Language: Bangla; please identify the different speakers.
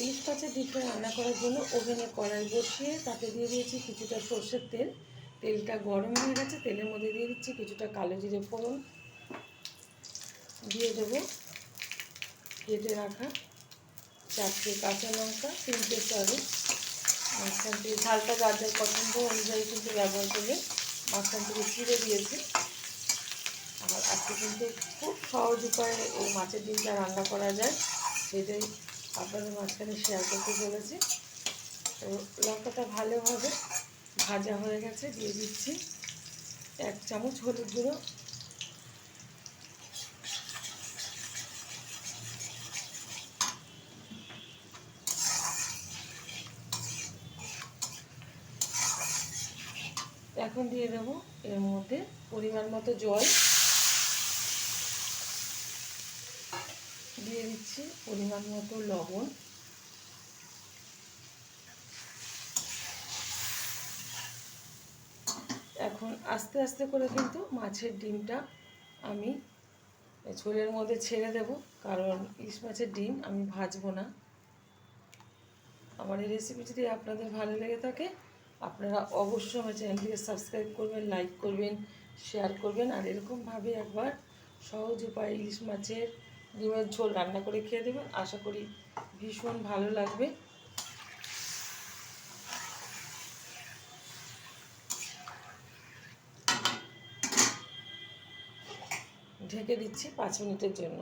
Speaker 1: ইলিশ ডিমটা রান্না করার জন্য ওভেনে কড়াই বসিয়ে তাতে দিয়ে দিয়েছি কিছুটা সর্ষের তেল। তেলটা গরম হয়ে গেছে, তেলের মধ্যে দিয়ে দিচ্ছি কিছুটা কালো জিরে ফোড়ন। দিয়ে দেবো কেটে রাখা চারটে কাঁচা লঙ্কা, তিনটে সরি মাঝখান থেকে ঝালটা যার যার পছন্দ অনুযায়ী কিন্তু ব্যবহার করবে। মাঝখান থেকে চিড়ে দিয়েছি। আর আজকে কিন্তু খুব সহজ উপায়ে এই মাছের ডিমটা রান্না করা যায়। সেটাই আপনাদের মাঝখানে শেয়ার করতে চলেছি। তো লঙ্কাটা ভালোভাবে ভাজা হয়ে গেছে, দিয়ে দিচ্ছি এক চামচ হলুদ গুঁড়ো। এখন দিয়ে দেবো এর মধ্যে পরিমাণ মতো জল। দিয়ে দিচ্ছি পরিমাণ মতো লবণ। এখন আস্তে আস্তে করে কিন্তু মাছের ডিমটা আমি ঝোলের মধ্যে ছেড়ে দেব, কারণ ইলিশ মাছের ডিম আমি ভাজবো না। আমার এই রেসিপি যদি আপনাদের ভালো লেগে থাকে, আপনারা অবশ্যই আমার চ্যানেলটিকে সাবস্ক্রাইব করবেন লাইক করবেন শেয়ার করবেন, আর এরকমভাবে একবার সহজ উপায়ে ইলিশ মাছের ডিমের ঝোল রান্না করে খেয়ে দেবেন আশা করি ভীষণ ভালো লাগবে। ঢেকে দিচ্ছি পাঁচ মিনিটের জন্য।